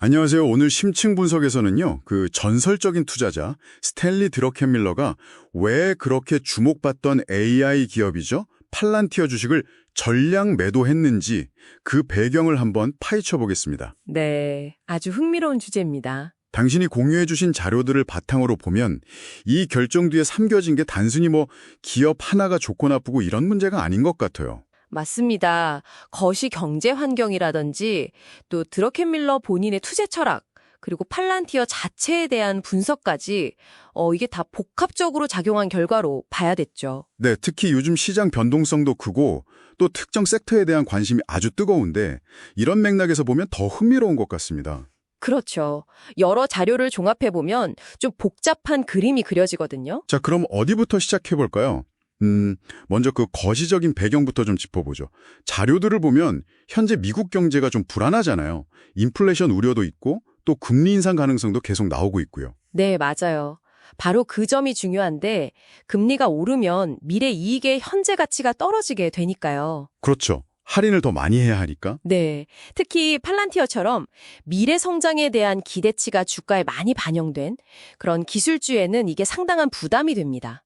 안녕하세요. 오늘 심층 분석에서는요, 그 전설적인 투자자 스탠리 드러켄밀러가 왜 그렇게 주목받던 AI 기업이죠? 팔란티어 주식을 전량 매도했는지 그 배경을 한번 파헤쳐 보겠습니다. 네, 아주 흥미로운 주제입니다. 당신이 공유해 주신 자료들을 바탕으로 보면 이 결정 뒤에 삼겨진 게 단순히 뭐 기업 하나가 좋고 나쁘고 이런 문제가 아닌 것 같아요. 맞습니다. 거시 경제 환경이라든지 또 드러켄밀러 본인의 투자 철학 그리고 팔란티어 자체에 대한 분석까지 어 이게 다 복합적으로 작용한 결과로 봐야 됐죠. 네, 특히 요즘 시장 변동성도 크고 또 특정 섹터에 대한 관심이 아주 뜨거운데 이런 맥락에서 보면 더 흥미로운 것 같습니다. 그렇죠. 여러 자료를 종합해 보면 좀 복잡한 그림이 그려지거든요. 자, 그럼 어디부터 시작해 볼까요? 음, 먼저 그 거시적인 배경부터 좀 짚어보죠. 자료들을 보면 현재 미국 경제가 좀 불안하잖아요. 인플레이션 우려도 있고 또 금리 인상 가능성도 계속 나오고 있고요. 네, 맞아요. 바로 그 점이 중요한데 금리가 오르면 미래 이익의 현재 가치가 떨어지게 되니까요. 그렇죠. 할인을 더 많이 해야 하니까. 네. 특히 팔란티어처럼 미래 성장에 대한 기대치가 주가에 많이 반영된 그런 기술주에는 이게 상당한 부담이 됩니다.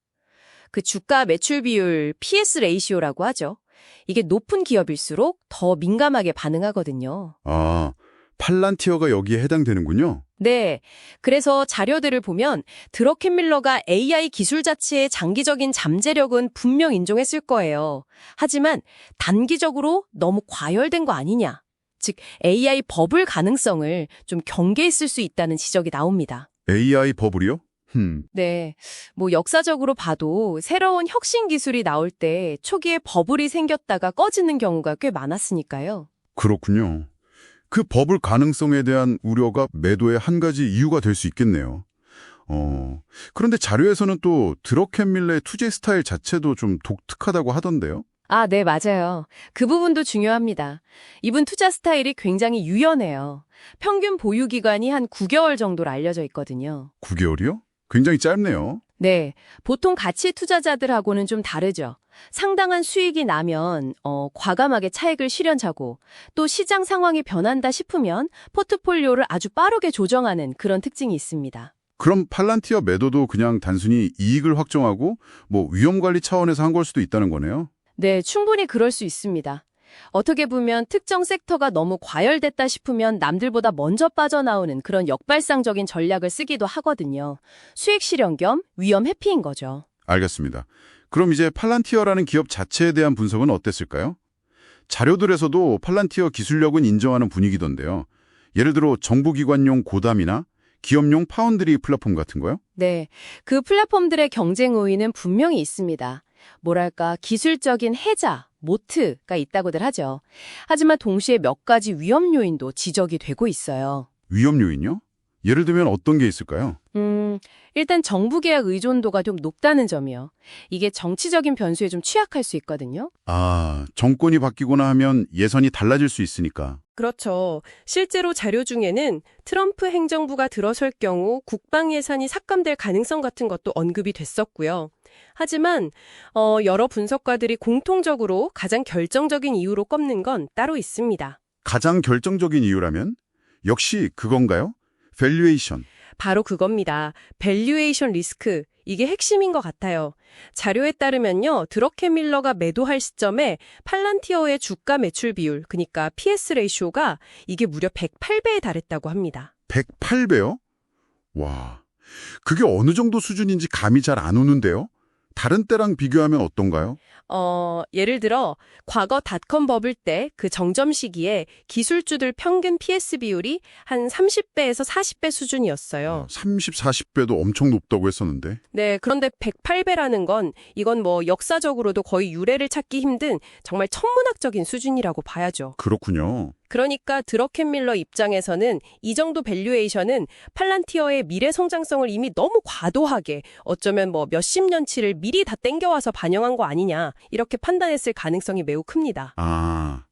그 주가 매출 비율 PS 레이시오라고 하죠. 이게 높은 기업일수록 더 민감하게 반응하거든요. 아, 팔란티어가 여기에 해당되는군요. 네. 그래서 자료들을 보면 드러켄밀러가 AI 기술 자체의 장기적인 잠재력은 분명 인정했을 거예요. 하지만 단기적으로 너무 과열된 거 아니냐. 즉 AI 버블 가능성을 좀 경계했을 수 있다는 지적이 나옵니다. AI 버블이요? 흠, 네. 뭐 역사적으로 봐도 새로운 혁신 기술이 나올 때 초기에 버블이 생겼다가 꺼지는 경우가 꽤 많았으니까요. 그렇군요. 그 버블 가능성에 대한 우려가 매도의 한 가지 이유가 될 수 있겠네요. 어, 그런데 자료에서는 또 드러켄밀러의 투자 스타일 자체도 좀 독특하다고 하던데요. 아, 네, 맞아요. 그 부분도 중요합니다. 이분 투자 스타일이 굉장히 유연해요. 평균 보유 기간이 한 9개월 정도로 알려져 있거든요. 9개월이요? 굉장히 짧네요. 네, 보통 가치 투자자들하고는 좀 다르죠. 상당한 수익이 나면 어, 과감하게 차익을 실현하고 또 시장 상황이 변한다 싶으면 포트폴리오를 아주 빠르게 조정하는 그런 특징이 있습니다. 그럼 팔란티어 매도도 그냥 단순히 이익을 확정하고 뭐 위험 관리 차원에서 한 걸 수도 있다는 거네요. 네, 충분히 그럴 수 있습니다. 어떻게 보면 특정 섹터가 너무 과열됐다 싶으면 남들보다 먼저 빠져나오는 그런 역발상적인 전략을 쓰기도 하거든요. 수익 실현 겸 위험 회피인 거죠. 알겠습니다. 그럼 이제 팔란티어라는 기업 자체에 대한 분석은 어땠을까요? 자료들에서도 팔란티어 기술력은 인정하는 분위기던데요. 예를 들어 정부기관용 고담이나 기업용 파운드리 플랫폼 같은 거요? 네, 그 플랫폼들의 경쟁 우위는 분명히 있습니다. 뭐랄까 기술적인 해자, 모트가 있다고들 하죠. 하지만 동시에 몇 가지 위험 요인도 지적이 되고 있어요. 위험 요인요? 예를 들면 어떤 게 있을까요? 음, 일단 정부 계약 의존도가 좀 높다는 점이요. 이게 정치적인 변수에 좀 취약할 수 있거든요. 아, 정권이 바뀌거나 하면 예선이 달라질 수 있으니까. 그렇죠. 실제로 자료 중에는 트럼프 행정부가 들어설 경우 국방 예산이 삭감될 가능성 같은 것도 언급이 됐었고요. 하지만 어, 여러 분석가들이 공통적으로 가장 결정적인 이유로 꼽는 건 따로 있습니다. 가장 결정적인 이유라면? 역시 그건가요? 밸류에이션. 바로 그겁니다. 밸류에이션 리스크. 이게 핵심인 것 같아요. 자료에 따르면요. 드러켄밀러가 매도할 시점에 팔란티어의 주가 매출 비율, 그러니까 PS 레이쇼가 이게 무려 108배에 달했다고 합니다. 108배요? 와, 그게 어느 정도 수준인지 감이 잘 안 오는데요? 다른 때랑 비교하면 어떤가요? 어, 예를 들어 과거 닷컴 버블 때 그 정점 시기에 기술주들 평균 PS 비율이 한 30배에서 40배 수준이었어요. 30, 40배도 엄청 높다고 했었는데. 네, 그런데 108배라는 건 이건 뭐 역사적으로도 거의 유례를 찾기 힘든 정말 천문학적인 수준이라고 봐야죠. 그렇군요. 그러니까 드러켄밀러 입장에서는 이 정도 밸류에이션은 팔란티어의 미래 성장성을 이미 너무 과도하게 어쩌면 뭐 몇십 년치를 미리 다 땡겨와서 반영한 거 아니냐 이렇게 판단했을 가능성이 매우 큽니다. 아,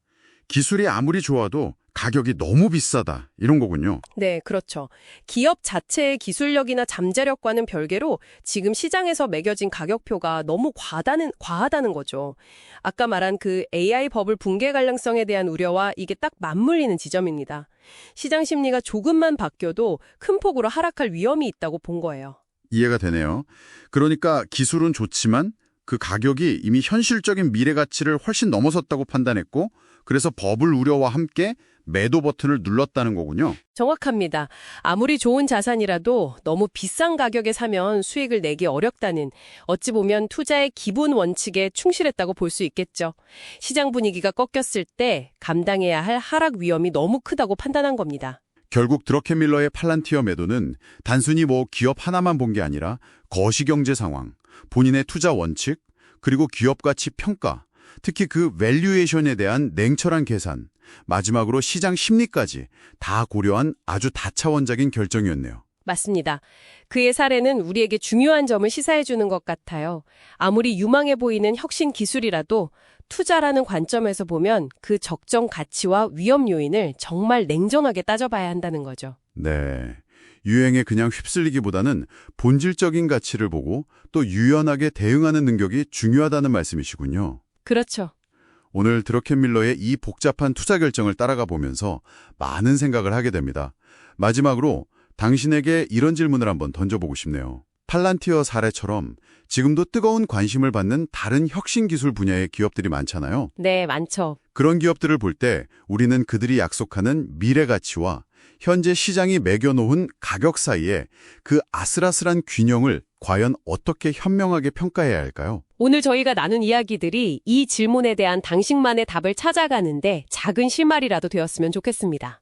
기술이 아무리 좋아도 가격이 너무 비싸다. 이런 거군요. 네, 그렇죠. 기업 자체의 기술력이나 잠재력과는 별개로 지금 시장에서 매겨진 가격표가 너무 과다는, 과하다는 거죠. 아까 말한 그 AI 버블 붕괴 가능성에 대한 우려와 이게 딱 맞물리는 지점입니다. 시장 심리가 조금만 바뀌어도 큰 폭으로 하락할 위험이 있다고 본 거예요. 이해가 되네요. 그러니까 기술은 좋지만 그 가격이 이미 현실적인 미래 가치를 훨씬 넘어섰다고 판단했고 그래서 버블 우려와 함께 매도 버튼을 눌렀다는 거군요. 정확합니다. 아무리 좋은 자산이라도 너무 비싼 가격에 사면 수익을 내기 어렵다는 어찌 보면 투자의 기본 원칙에 충실했다고 볼 수 있겠죠. 시장 분위기가 꺾였을 때 감당해야 할 하락 위험이 너무 크다고 판단한 겁니다. 결국 드러켄밀러의 팔란티어 매도는 단순히 뭐 기업 하나만 본 게 아니라 거시경제 상황, 본인의 투자 원칙, 그리고 기업 가치 평가, 특히 그 밸류에이션에 대한 냉철한 계산, 마지막으로 시장 심리까지 다 고려한 아주 다차원적인 결정이었네요. 맞습니다. 그의 사례는 우리에게 중요한 점을 시사해 주는 것 같아요. 아무리 유망해 보이는 혁신 기술이라도 투자라는 관점에서 보면 그 적정 가치와 위험 요인을 정말 냉정하게 따져봐야 한다는 거죠. 네. 유행에 그냥 휩쓸리기보다는 본질적인 가치를 보고 또 유연하게 대응하는 능력이 중요하다는 말씀이시군요. 그렇죠. 오늘 드러켄밀러의 이 복잡한 투자 결정을 따라가 보면서 많은 생각을 하게 됩니다. 마지막으로 당신에게 이런 질문을 한번 던져보고 싶네요. 팔란티어 사례처럼 지금도 뜨거운 관심을 받는 다른 혁신 기술 분야의 기업들이 많잖아요. 네, 많죠. 그런 기업들을 볼 때 우리는 그들이 약속하는 미래 가치와 현재 시장이 매겨놓은 가격 사이에 그 아슬아슬한 균형을 과연 어떻게 현명하게 평가해야 할까요? 오늘 저희가 나눈 이야기들이 이 질문에 대한 당신만의 답을 찾아가는데 작은 실마리라도 되었으면 좋겠습니다.